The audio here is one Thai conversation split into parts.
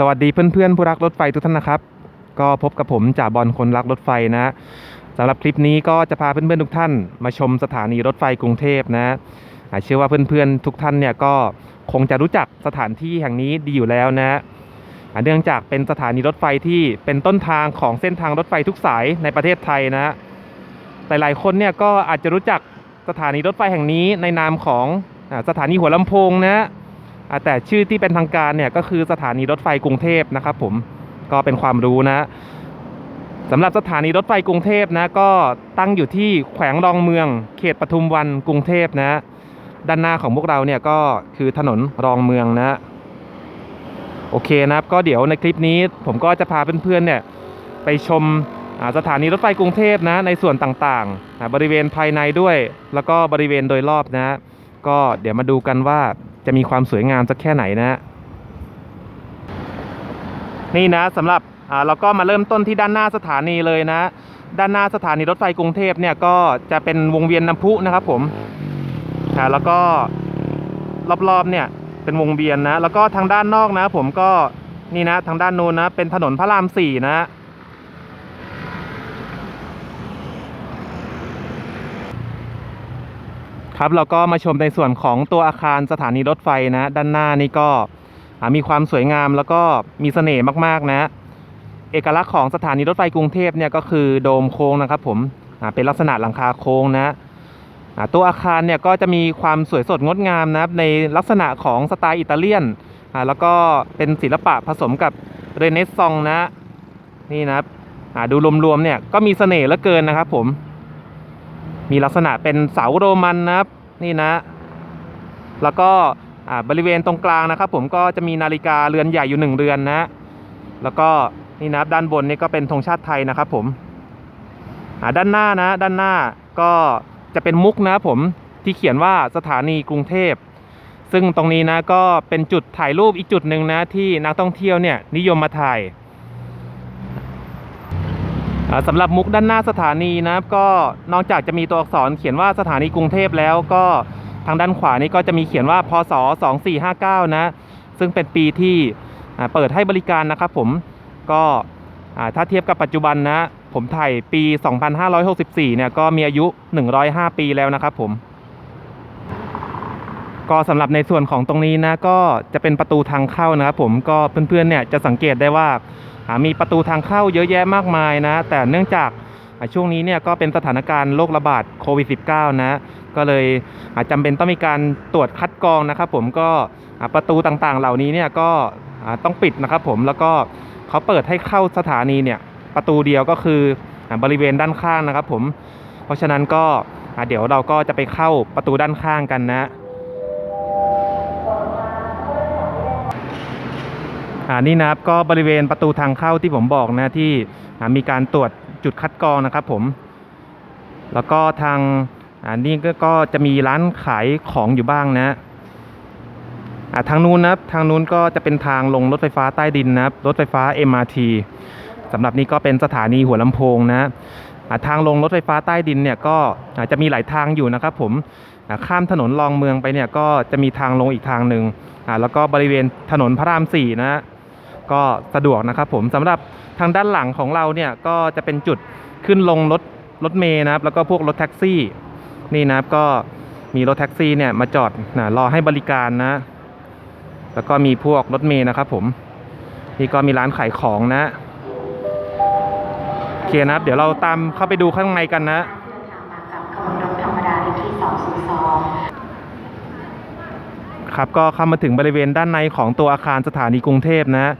สวัสดีเพื่อนๆ ผู้รักรถไฟทุกท่านนะครับ ก็พบกับผมจ่าบอลคนรักรถไฟนะสำหรับคลิปนี้ก็จะพาเพื่อนๆทุกท่าน มาชมสถานีรถไฟกรุงเทพนะเชื่อว่าเพื่อนๆทุกท่านเนี่ยก็คงจะรู้จักสถานที่แห่งนี้ดีอยู่แล้วนะเนื่องจากเป็นสถานีรถไฟที่เป็นต้นทางของเส้นทางรถไฟทุกสายในประเทศไทยนะหลายๆคนเนี่ยก็อาจจะรู้จักสถานีรถไฟแห่งนี้ในนามของสถานีหัวลำโพงนะ แต่ชื่อที่เป็นทางการเนี่ยก็คือสถานีรถไฟกรุงเทพนะครับผมก็เป็นความรู้นะสำหรับสถานีรถไฟกรุงเทพนะก็ตั้งอยู่ที่แขวงรองเมือง เขตปทุมวันกรุงเทพนะด้านหน้าของพวกเราเนี่ยก็คือถนนรองเมืองนะโอเคนะครับก็เดี๋ยวในคลิปนี้ผมก็จะพาเพื่อนๆเนี่ยไปชมสถานีรถไฟกรุงเทพนะในส่วนต่างๆ บริเวณภายในด้วย แล้วก็บริเวณโดยรอบนะ ก็เดี๋ยวมาดูกันว่าจะมีความสวยงามสักแค่ไหนนะ นี่นะสำหรับอ่าเราก็มาเริ่มต้นที่ด้านหน้าสถานีเลยนะ ด้านหน้าสถานีรถไฟกรุงเทพเนี่ยก็จะเป็นวงเวียนน้ำพุนะครับผมอ่าแล้วก็รอบๆเนี่ยเป็นวงเวียนนะ แล้วก็ทางด้านนอกนะ ผมก็นี่นะทางด้านโน้นนะเป็นถนนพระรามสี่นะ ครับเราก็มาชมในส่วนของตัวอาคารสถานีรถไฟนะ ด้านหน้านี่ก็มีความสวยงามแล้วก็มีเสน่ห์มากๆนะ เอกลักษณ์ของสถานีรถไฟกรุงเทพเนี่ยก็คือโดมโค้งนะครับ ผมเป็นลักษณะหลังคาโค้งนะตัวอาคารเนี่ยก็จะมีความสวยสดงดงามนะครับในลักษณะของสไตล์อิตาเลียนแล้วก็เป็นศิลปะผสมกับเรเนซองส์นะนี่นะครับดูรวมๆเนี่ยก็มีเสน่ห์เหลือเกินนะครับผม มีลักษณะเป็นเสาโรมันนะครับนี่นะ แล้วก็บริเวณตรงกลางนะครับ ผมก็จะมีนาฬิกาเรือนใหญ่อยู่หนึ่งเรือนนะ แล้วก็นี่นับด้านบนนี่ก็เป็นธงชาติไทยนะครับ ผมด้านหน้านะ ด้านหน้าก็จะเป็นมุกนะครับผมที่เขียนว่าสถานีกรุงเทพ ซึ่งตรงนี้นะก็เป็นจุดถ่ายรูปอีกจุดหนึ่งนะที่นักท่องเที่ยวเนี่ยนิยมมาถ่าย สำหรับมุกด้านหน้าสถานีนะครับก็นอกจากจะมีตัวอักษรเขียนว่าสถานีกรุงเทพแล้วก็ทางด้านขวานี้ก็จะมีเขียนว่าพศ 2459 นะ ซึ่งเป็นปีที่เปิดให้บริการนะครับผมก็ถ้าเทียบกับปัจจุบันนะ ผมถ่ายปี 2564 เนี่ยก็มีอายุ 105 ปีแล้วนะครับผมก็สำหรับในส่วนของตรงนี้นะก็จะเป็นประตูทางเข้านะครับผมก็เพื่อนๆเนี่ยจะสังเกตได้ว่า มีประตูทางเข้าเยอะแยะมากมายนะ แต่เนื่องจากช่วงนี้เนี่ยก็เป็นสถานการณ์โรคระบาดโควิด -19 นะ ก็เลยอ่าจำเป็นต้องมีการตรวจคัดกรองนะครับผมก็ประตูต่างๆ เหล่านี้เนี่ยก็ต้องปิดนะครับผมแล้วก็เขาเปิดให้เข้าสถานีเนี่ยประตูเดียวก็คืออบริเวณด้านข้างนะครับผม เพราะฉะนั้นก็เดี๋ยวเราก็จะไปเข้าประตูด้านข้างกันนะ อ่านี่นะครับก็บริเวณประตูทางเข้าที่ผมบอกนะที่มีการตรวจจุดคัดกรองนะครับผมแล้วก็ทางอ่านี่ก็จะมีร้านขายของอยู่บ้างนะทางนู้นนะทางนู้นก็จะเป็นทางลงรถไฟฟ้าใต้ดินนะครับรถไฟฟ้า MRT สำหรับนี้ก็เป็นสถานีหัวลำโพงนะทางลงรถไฟฟ้าใต้ดินเนี่ยก็อาจจะมีหลายทางอยู่นะครับผมข้ามถนนรองเมืองไปเนี่ยก็จะมีทางลงอีกทางหนึ่งแล้วก็บริเวณถนนพระรามสี่นะ ก็สะดวกนะครับผมสำหรับทางด้านหลังของเราเนี่ยก็จะเป็นจุดขึ้นลงรถรถเมย์นะครับแล้วก็พวกรถแท็กซี่นี่นะครับก็มีรถแท็กซี่เนี่ยมาจอดนะรอให้บริการนะ แล้วก็มีพวกรถเมย์นะครับผมนี่ก็มีร้านขายของนะโอเคนะครับ เดี๋ยวเราตามเข้าไปดูข้างในกันนะ ครับก็เข้ามาถึงบริเวณด้านในของตัวอาคารสถานีกรุงเทพนะ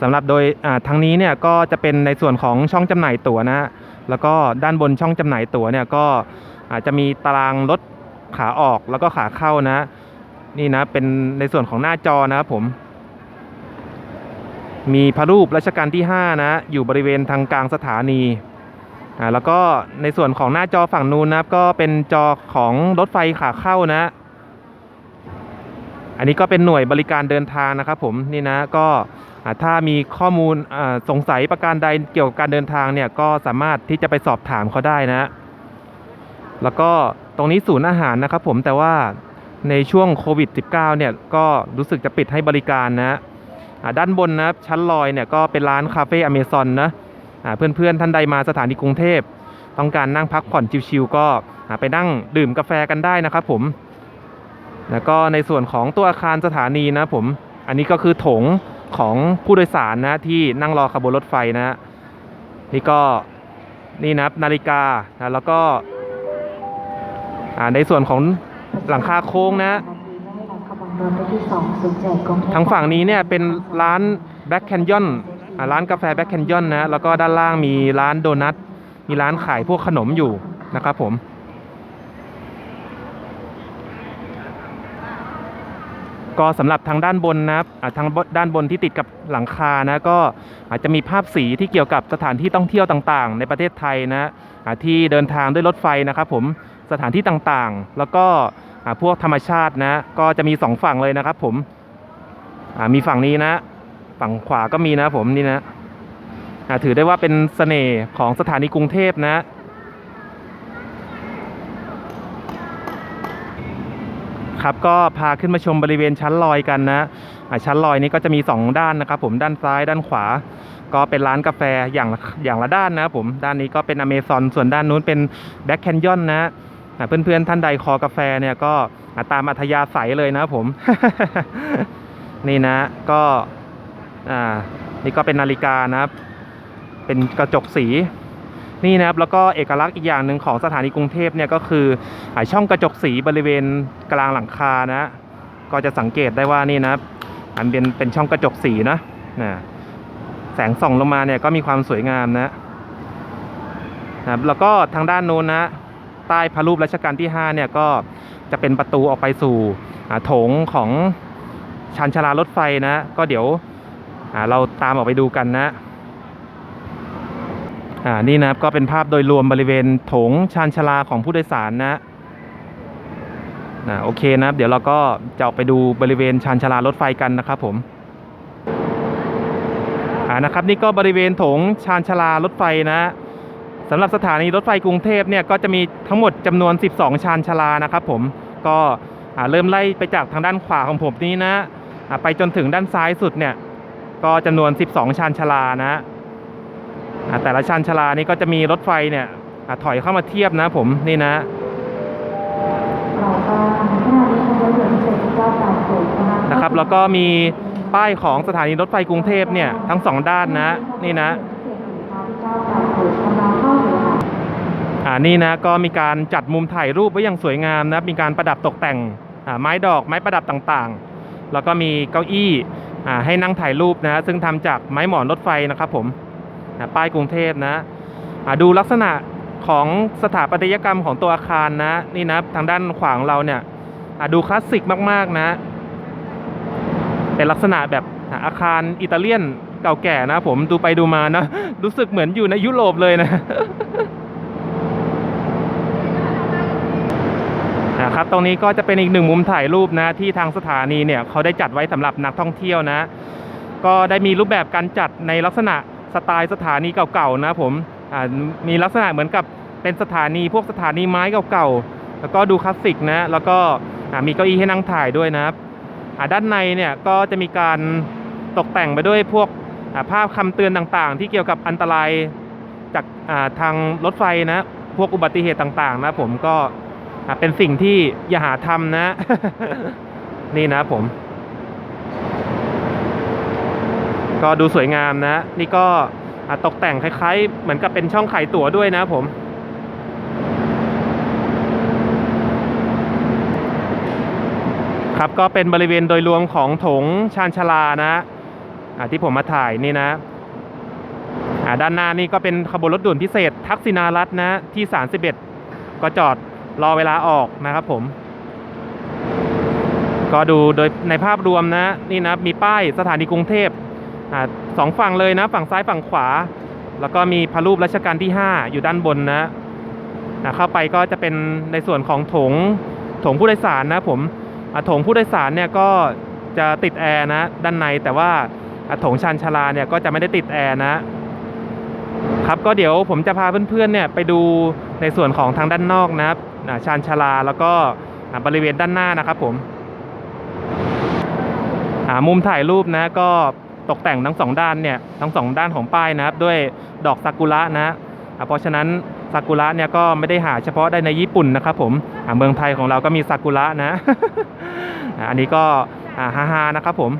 สำหรับโดยทางนี้เนี่ยก็จะเป็นในส่วนของช่องจำหน่ายตั๋วนะแล้วก็ด้านบนช่องจำหน่ายตั๋วเนี่ยก็อาจจะมีตารางรถขาออกแล้วก็ขาเข้านะ นี่นะเป็นในส่วนของหน้าจอนะครับผม มีพระรูปรัชกาลที่ 5 นะ อยู่บริเวณทางกลางสถานีอ่าแล้วก็ในส่วนของหน้าจอฝั่งนู้นนะครับก็เป็นจอของรถไฟขาเข้านะ อันนี้ก็เป็นหน่วยบริการเดินทางนะครับผมนี่นะก็ถ้ามีข้อมูลสงสัยประการใดเกี่ยวกับการเดินทางเนี่ยก็สามารถที่จะไปสอบถามเขาได้นะแล้วก็ตรงนี้ศูนย์อาหารนะครับผมแต่ว่าในช่วงโควิด -19 เนี่ยก็รู้สึกจะปิดให้บริการนะด้านบนนะชั้นลอยเนี่ยก็เป็นร้านคาเฟ่อเมซอนนะเพื่อนๆท่านใดมาสถานีกรุงเทพ ต้องการนั่งพักผ่อนชิวๆก็ไปนั่งดื่มกาแฟกันได้นะครับผม แล้วก็ในส่วนของตัวอาคารสถานีนะผม อันนี้ก็คือโถงของผู้โดยสารนะที่นั่งรอขบวนรถไฟนะนี่ก็นี่นะนาฬิกานะแล้วก็ในส่วนของหลังคาโค้งนะที่สองศูนย์เจ็ดกรุงเทพทางฝั่งนี้เนี่ยเป็นร้านแบ็คแคนยอนร้านกาแฟแบ็คแคนยอนนะ แล้วก็ด้านล่างมีร้านโดนัท มีร้านขายพวกขนมอยู่นะครับผม ก็สำหรับทางด้านบนนะครับทางด้านบนที่ติดกับหลังคานะก็อาจจะมีภาพสีที่เกี่ยวกับสถานที่ท่องเที่ยวต่างๆ ในประเทศไทยนะที่เดินทางด้วยรถไฟนะครับผมสถานที่ต่างๆ แล้วก็พวกธรรมชาตินะก็จะมีสองฝั่งเลยนะครับผมมีฝั่งนี้นะ ฝั่งขวาก็มีนะผมนี่นะถือได้ว่าเป็นเสน่ห์ของสถานีกรุงเทพนะ ครับ ก็พาขึ้นมาชมบริเวณชั้นลอยกันนะชั้นลอยนี้ก็จะมี 2 ด้านนะครับ ผมด้านซ้ายด้านขวา ก็เป็นร้านกาแฟอย่างอย่างละด้านนะครับผมด้านนี้ก็เป็นอเมซอนส่วนด้านนู้นเป็นแบ็คแคนยอนนะอ่าเพื่อนๆท่านใดคอกาแฟเนี่ยก็ตามอัธยาศัยเลยนะครับผม นี่นะก็อ่านี่ก็เป็นนาฬิกานะครับ เป็นกระจกสี นี่นะครับแล้วก็เอกลักษณ์อีกอย่างหนึ่งของสถานีกรุงเทพเนี่ยก็คืออ่าช่องกระจกสีบริเวณกลางหลังคานะ ก็จะสังเกตได้ว่านี่นะครับอันเป็นเป็นช่องกระจกสีนะนะแสงส่องลงมาเนี่ยก็มีความสวยงามนะนะครับแล้วก็ทางด้านโน้นนะใต้พระรูปรัชกาลที่5เนี่ยก็จะเป็นประตูออกไปสู่โถงของชานชาลารถไฟนะ ก็เดี๋ยวเราตามออกไปดูกันนะ อ่านี่นะครับก็เป็นภาพโดยรวมบริเวณโถงชานชลาของผู้โดยสารนะนะโอเคนะครับเดี๋ยวเราก็จะออกไปดูบริเวณชานชลารถไฟกันนะครับผมอ่านะครับนี่ก็บริเวณโถงชานชลารถไฟนะสำหรับสถานีรถไฟกรุงเทพเนี่ยก็จะมีทั้งหมดจำนวน 12 ชานชลานะครับผมก็อ่าเริ่มไล่ไปจากทางด้านขวาของผมนี้นะอ่าไปจนถึงด้านซ้ายสุดเนี่ยก็จำนวน 12 ชานชลานะอ่า แต่ละชันชลานี่ก็จะมีรถไฟเนี่ยอถอยเข้ามาเทียบนะผมนี่นะนะครับแล้วก็มีป้ายของสถานีรถไฟกรุงเทพเนี่ยทั้งสองด้านนะนี่นะอ่านี่นะก็มีการจัดมุมถ่ายรูปไว้อย่างสวยงามนะมีการประดับตกแต่งอ่าไม้ดอกไม้ประดับต่างๆ แล้วก็มีเก้าอี้อ่าให้นั่งถ่ายรูปนะซึ่งทำจากไม้หมอนรถไฟนะครับผม อ่าป้ายกรุงเทพนะดูลักษณะของสถาปัตยกรรมของตัวอาคารนะ นี่นะทางด้านขวาของเราเนี่ยดูคลาสสิกมากๆนะ เป็นลักษณะแบบอาคารอิตาเลียนเก่าแก่นะ ผมดูไปดูมานะ รู้สึกเหมือนอยู่ในยุโรปเลยนะนะครับตรงนี้ก็จะเป็นอีกหนึ่งมุมถ่ายรูปนะ ที่ทางสถานีเนี่ยเขาได้จัดไว้สำหรับนักท่องเที่ยวนะ ก็ได้มีรูปแบบการจัดในลักษณะ สไตล์สถานีเก่าๆนะผมอ่ามีลักษณะเหมือนกับเป็นสถานีพวกสถานีไม้เก่าๆแล้วก็ดูคลาสสิกนะแล้วก็อ่ามีเก้าอี้ให้นั่งถ่ายด้วยนะครับอ่าด้านในเนี่ยก็จะมีการตกแต่งไปด้วยพวกอ่าภาพคำเตือนต่างๆ ที่เกี่ยวกับอันตรายจากอ่าทางรถไฟนะพวกอุบัติเหตุต่างๆ นะผมก็อ่าเป็นสิ่งที่อย่าหาทำนะ นี่นะผม ก็ดูสวยงามนะ นี่ก็ตกแต่งคล้ายๆ เหมือนกับเป็นช่องขายตั๋วด้วยนะผม ครับก็เป็นบริเวณโดยรวมของถงชานชลานะอะที่ผมมาถ่ายนี่นะด้านหน้านี่ก็เป็นขบวนรถด่วนพิเศษ ทักษิณารัตนะที่ 31 ก็จอดรอเวลาออกนะครับผม ก็ดูโดยในภาพรวมนะ นี่นะมีป้ายสถานีกรุงเทพ สองฝั่งเลยนะฝั่งซ้ายฝั่งขวา แล้วก็มีพระรูปรัชกาลที่ 5 อยู่ด้านบนนะอ่าเข้าไปก็จะเป็นในส่วนของถงถงผู้โดยสารนะผมถงผู้โดยสารเนี่ยก็จะติดแอร์นะด้านในแต่ว่าถงชานชาลาเนี่ยก็จะไม่ได้ติดแอร์นะครับก็เดี๋ยวผมจะพาเพื่อนๆเนี่ยไปดูในส่วนของทางด้านนอกนะครับชานชาลาแล้วก็บริเวณด้านหน้านะครับผมมุมถ่ายรูปนะก็ ตกแต่งทั้งสองด้านเนี่ยทั้งสองด้านของป้ายนะครับด้วยดอกซากุระนะเพราะฉะนั้นซากุระเนี่ยก็ไม่ได้หาเฉพาะได้ในญี่ปุ่นนะครับผมเมืองไทยของเราก็มีซากุระนะ อันนี้ก็อ่าฮาฮานะครับผม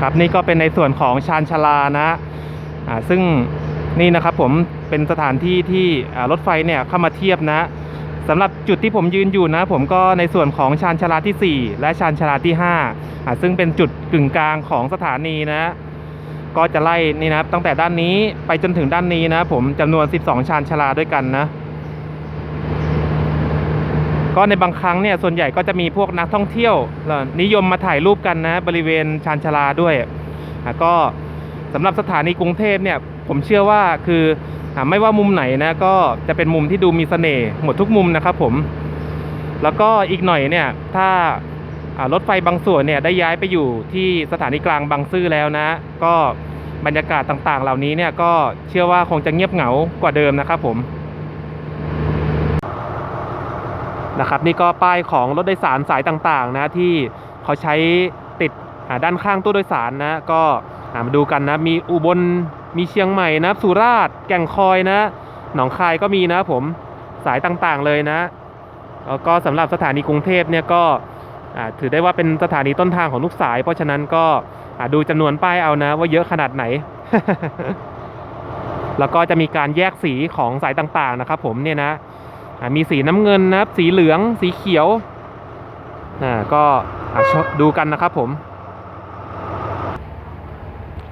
ครับนี่ก็เป็นในส่วนของชานชาลานะซึ่งนี่นะครับผมเป็นสถานที่ที่รถไฟเนี่ยเข้ามาเทียบนะ สำหรับจุดที่ผมยืนอยู่นะ ผมก็ในส่วนของชานชาลาทีสี่4 และชานชาลาที่5อ่าซึ่งเป็นจุดกึ่งกลางของสถานีนะ ก็จะไล่นี่นะตั้งแต่ด้านนี้ไปจนถึงด้านนี้นะ ผมจำนวน 12 ชานชาลาด้วยกันนะ ก็ในบางครั้งเนี่ยส่วนใหญ่ก็จะมีพวกนักท่องเที่ยว นิยมมาถ่ายรูปกันนะ บริเวณชานชาลาด้วยอะก็สำหรับสถานีกรุงเทพเนี่ย ผมเชื่อว่าคือ ไม่ว่ามุมไหนนะก็จะเป็นมุมที่ดูมีเสน่ห์หมดทุกมุมนะครับผม แล้วก็อีกหน่อยเนี่ยถ้ารถไฟบางส่วนเนี่ยได้ย้ายไปอยู่ที่สถานีกลางบางซื่อแล้วนะ ก็บรรยากาศต่างๆ เหล่านี้เนี่ยก็เชื่อว่าคงจะเงียบเหงากว่าเดิมนะครับผมนะครับนี่ก็ป้ายของรถโดยสารสายต่างๆนะที่เขาใช้ติดด้านข้างตู้โดยสารนะก็มาดูกันนะมีอุบล มีเชียงใหม่นะสุราษฎร์แก่งคอยนะ หนองคายก็มีนะผมสายต่างๆเลยนะแล้วก็สำหรับสถานีกรุงเทพเนี่ยก็ถือได้ว่าเป็นสถานีต้นทางของลูกสาย เพราะฉะนั้นก็ดูจำนวนป้ายเอานะ ว่าเยอะขนาดไหน แล้วก็จะมีการแยกสีของสายต่างๆนะครับ ผมเนี่ยนะมีสีน้ำเงินนะครับ สีเหลืองสีเขียวอ่าก็ดูกันนะครับผม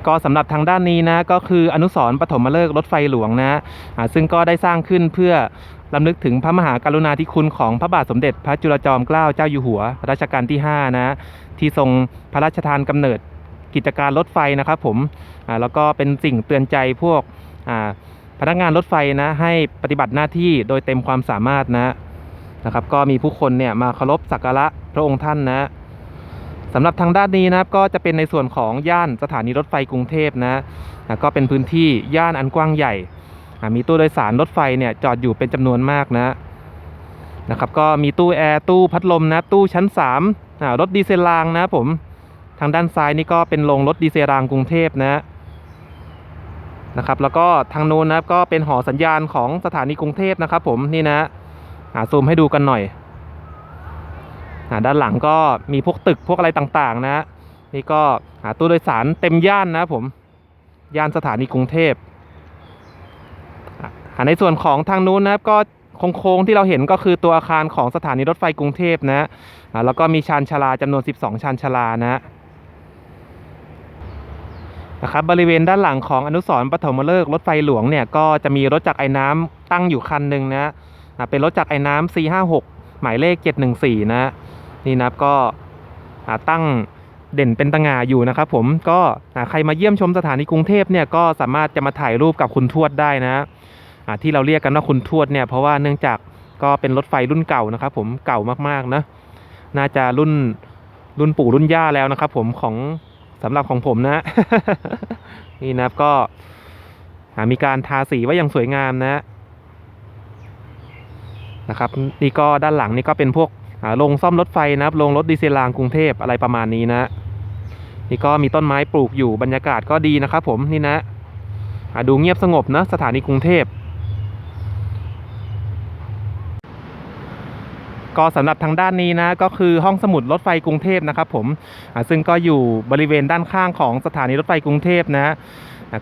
ก็สำหรับทางด้านนี้นะก็คืออนุสรณ์ปฐมฤกษ์รถไฟหลวงนะซึ่งก็ได้สร้างขึ้นเพื่อลำลึกถึงพระมหากรุณาธิคุณของพระบาทสมเด็จพระจุลจอมเกล้าเจ้าอยู่หัวรัชกาลที่ 5 นะ ที่ทรงพระราชทานกำเนิดกิจการรถไฟนะครับผมแล้วก็เป็นสิ่งเตือนใจพวกพนักงานรถไฟนะให้ปฏิบัติหน้าที่โดยเต็มความสามารถนะนะครับ ก็มีผู้คนเนี่ยมาเคารพสักการะพระองค์ท่านนะ สำหรับทางด้านนี้นะครับก็จะเป็นในส่วนของย่านสถานีรถไฟกรุงเทพนะอะก็เป็นพื้นที่ย่านอันกว้างใหญ่ มีตู้โดยสารรถไฟเนี่ยจอดอยู่เป็นจำนวนมากนะนะครับก็มีตู้แอร์ตู้พัดลมนะตู้ชั้น3รถดีเซลรางนะผมทางด้านซ้ายนี่ก็เป็นโรงรถดีเซลรางกรุงเทพนะนะครับแล้วก็ทางโน้นนะก็เป็นหอสัญญาณของสถานีกรุงเทพนะครับผมนี่นะซูมให้ดูกันหน่อย ด้านหลังก็มีพวกตึกพวกอะไรต่างๆนะนี่ก็ตู้โดยสารเต็มย่านนะครับผมย่านสถานีกรุงเทพอ่าในส่วนของทางนู้นนะครับก็โค้งๆที่เราเห็นก็คือตัวอาคารของสถานีรถไฟกรุงเทพนะแล้วก็มีชานชาลาจำนวน 12 ชานชาลานะนะครับบริเวณด้านหลังของอนุสรณ์ปฐมฤกษ์รถไฟหลวงเนี่ยก็จะมีรถจักรไอ้น้ำตั้งอยู่คันหนึ่งนะเป็นรถจักรไอ้น้ำ456 หมายเลข 714 นะ นี่นะครับก็ตั้งเด่นเป็นตางาอยู่นะครับผมก็ใครมาเยี่ยมชมสถานีกรุงเทพเนี่ยก็สามารถจะมาถ่ายรูปกับคุณทวดได้นะที่เราเรียกกันว่าคุณทวดเนี่ยเพราะว่าเนื่องจากก็เป็นรถไฟรุ่นเก่านะครับผมเก่ามากๆนะน่าจะรุ่นรุ่นปู่รุ่นย่าแล้วนะครับผมของสำหรับของผมนะ นี่นะครับก็มีการทาสีไว้อย่างสวยงามนะนะครับนี่ก็ด้านหลังนี่ก็เป็นพวก อ่าโรงซ่อมรถไฟนะครับโรงรถดีเซลรางกรุงเทพอะไรประมาณนี้นะนี่ก็มีต้นไม้ปลูกอยู่บรรยากาศก็ดีนะครับผมนี่นะดูเงียบสงบนะสถานีกรุงเทพก็สำหรับทางด้านนี้นะก็คือห้องสมุดรถไฟกรุงเทพนะครับผมซึ่งก็อยู่บริเวณด้านข้างของสถานีรถไฟกรุงเทพนะ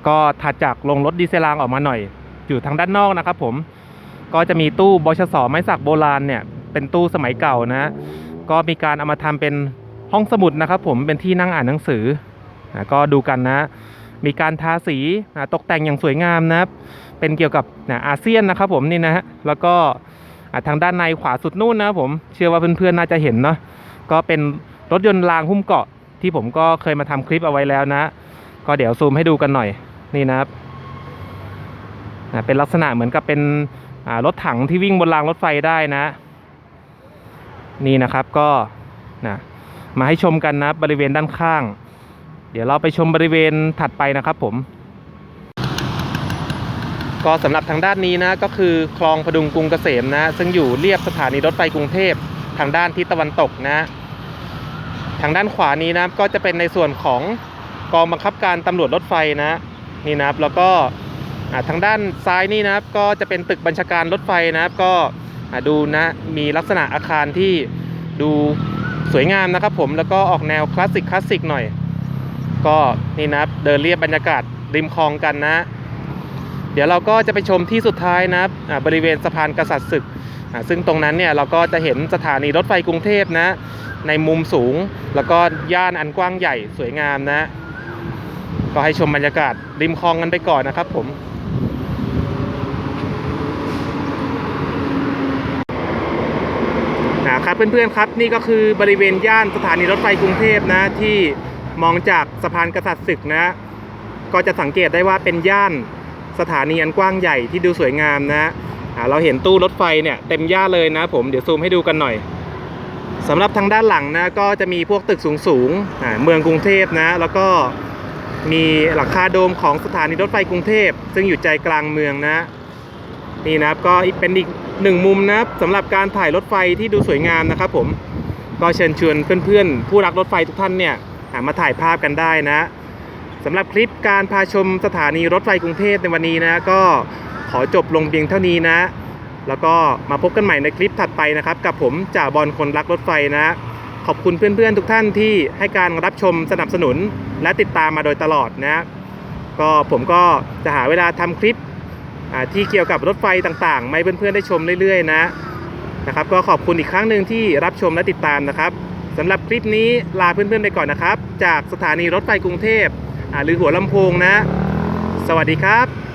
ก็ถัดจากลงรถดีเซลรางออกมาหน่อย อยู่ทางด้านนอกนะครับผมก็จะมีตู้บชสไม้สักโบราณเนี่ย เป็นตู้สมัยเก่านะ ก็มีการเอามาทำเป็นห้องสมุดนะครับ ผมเป็นที่นั่งอ่านหนังสืออ่าก็ดูกันนะ มีการทาสีอ่าตกแต่งอย่างสวยงามนะครับ เป็นเกี่ยวกับนะอาเซียนนะครับ ผมนี่นะฮะแล้วก็อะทางด้านในขวาสุดนู่นนะผมเชื่อว่าเพื่อนๆน่าจะเห็นเนาะก็เป็นรถยนต์รางหุ้มเกาะที่ผมก็เคยมาทำคลิปเอาไว้แล้วนะ ก็เดี๋ยวซูมให้ดูกันหน่อยนี่นะครับอะเป็นลักษณะเหมือนกับเป็นรถถังที่วิ่งบนรางรถไฟได้นะ นี่นะครับก็นะมาให้ชมกันนะบริเวณด้านข้าง เดี๋ยวเราไปชมบริเวณถัดไปนะครับผม ก็สำหรับทางด้านนี้นะก็คือคลองพดุงกรุงเกษมนะ ซึ่งอยู่เรียบสถานีรถไฟกรุงเทพทางด้านทิศตะวันตกนะ ทางด้านขวานี้นะก็จะเป็นในส่วนของกองบังคับการตำรวจรถไฟนะนี่นะครับแล้วก็ทางด้านซ้ายนี่นะครับก็จะเป็นตึกบัญชาการรถไฟนะครับก็ ดูนะมีลักษณะอาคารที่ดูสวยงามนะครับผมแล้วก็ออกแนวคลาสสิกคลาสสิกหน่อย ก็นี่นะเดินเรียบบรรยากาศริมคลองกันนะ เดี๋ยวเราก็จะไปชมที่สุดท้ายนับบริเวณสะพานกษัตริย์ศึก ซึ่งตรงนั้นเนี่ยเราก็จะเห็นสถานีรถไฟกรุงเทพนะ ในมุมสูงแล้วก็ย่านอันกว้างใหญ่สวยงามนะ ก็ให้ชมบรรยากาศริมคลองกันไปก่อนนะครับผม นะครับ เพื่อนๆครับ นี่ก็คือบริเวณย่านสถานีรถไฟกรุงเทพนะ ที่มองจากสะพานกษัตริย์ศึกนะ ก็จะสังเกตได้ว่าเป็นย่านสถานีอันกว้างใหญ่ที่ดูสวยงามนะอ่าเราเห็นตู้รถไฟเนี่ยเต็มย่านเลยนะ ผมเดี๋ยวซูมให้ดูกันหน่อยสำหรับทางด้านหลังนะก็จะมีพวกตึกสูงๆเมืองกรุงเทพนะ แล้วก็มีหลังคาโดมของสถานีรถไฟกรุงเทพ ซึ่งอยู่ใจกลางเมืองนะ นี่นะครับก็เป็นอีก หนึ่งมุมนะครับสำหรับการถ่ายรถไฟที่ดูสวยงามนะครับผมก็เชิญชวนเพื่อนๆ ผู้รักรถไฟทุกท่านเนี่ยมาถ่ายภาพกันได้นะสำหรับคลิปการพาชมสถานีรถไฟกรุงเทพในวันนี้นะก็ขอจบลงเพียงเท่านี้นะ แล้วก็มาพบกันใหม่ในคลิปถัดไปนะครับ กับผมจ่าบอลคนรักรถไฟนะ ขอบคุณเพื่อนๆทุกท่านที่ให้การรับชมสนับสนุนและติดตามมาโดยตลอดนะ ก็ผมก็จะหาเวลาทำคลิป ที่เกี่ยวกับรถไฟต่างๆมาให้เพื่อนๆได้ชมเรื่อยๆนะนะครับ ก็ขอบคุณอีกครั้งหนึ่งที่รับชมและติดตามนะครับสำหรับคลิปนี้ลาเพื่อนๆไปก่อนนะครับ จากสถานีรถไฟกรุงเทพหรือหัวลำโพงนะ สวัสดีครับ